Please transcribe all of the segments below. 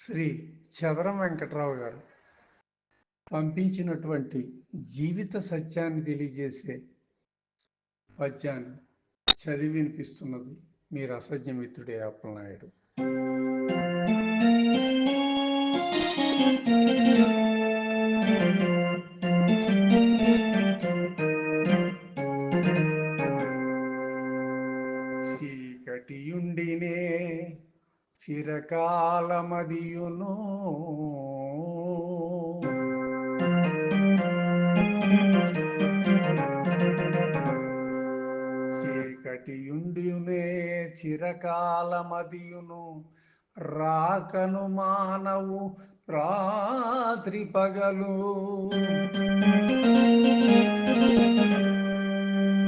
శ్రీ చదరం వెంకట్రావు గారు పంపించినటువంటి జీవిత సత్యాన్ని తెలియజేసే పద్యాన్ని చదివి వినిపిస్తున్నది మీ రసజ్ఞమిత్రుడే అప్పలనాయుడు చీకటియుండినే చిరకాలమదియును. చీకటియుండియునే చిరకాలమదియును. రాకను మానవు రాత్రి పగలు.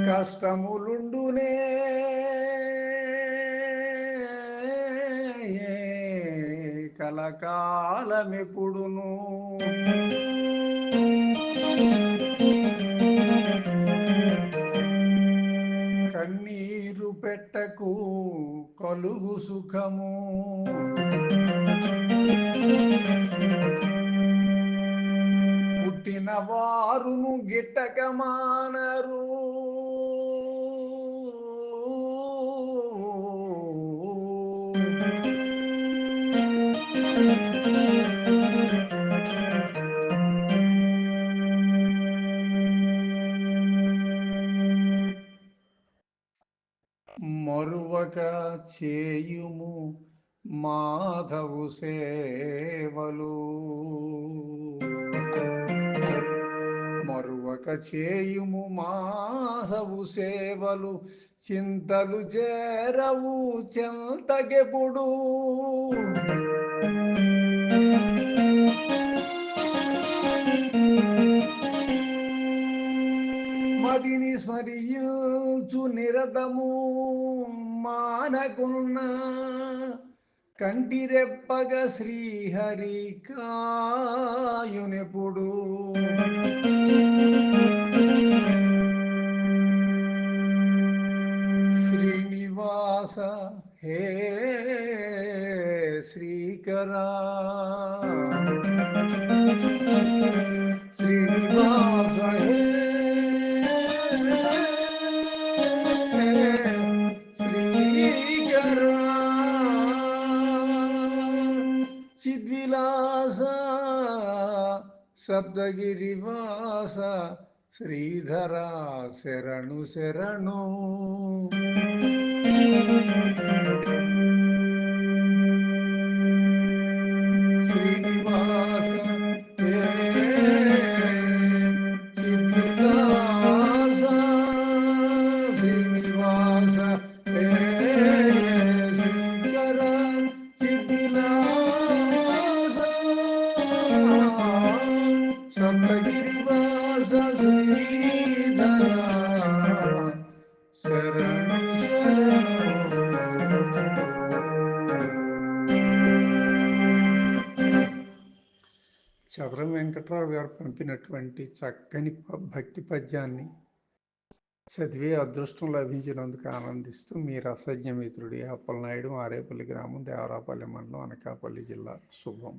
కష్టములుండునే కలకాలమిపుడును కన్నీరు పెట్టకు కలుగు సుఖము. పుట్టిన వారును గిట్టక మానరు మరువక చేయుము మాధవు సేవలు. మరువక చేయుము మాధవు సేవలు చింతలు చేరవు చెంతగెపుడు. స్మరించు నిరతము మానకున్న కంటిరెప్పగ శ్రీహరి కాయునెప్పుడు. శ్రీనివాస హే శ్రీకరా. శ్రీనివాస హే చిద్విలాస సప్తగిరివాస శ్రీధర శరణు శరణు శ్రీనివాస సప్తగిరివాస శ్రీధర శరణు చవరం వెంకట్రావు గారు పంపినటువంటి చక్కని భక్తి పద్యాన్ని చదివే అదృష్టం లభించినందుకు ఆనందిస్తూ మీ రసజ్ఞ మిత్రుడి అప్పలనాయుడు ఆరేపల్లి గ్రామం దేవరాపల్లి మండలం అనకాపల్లి జిల్లా. శుభం.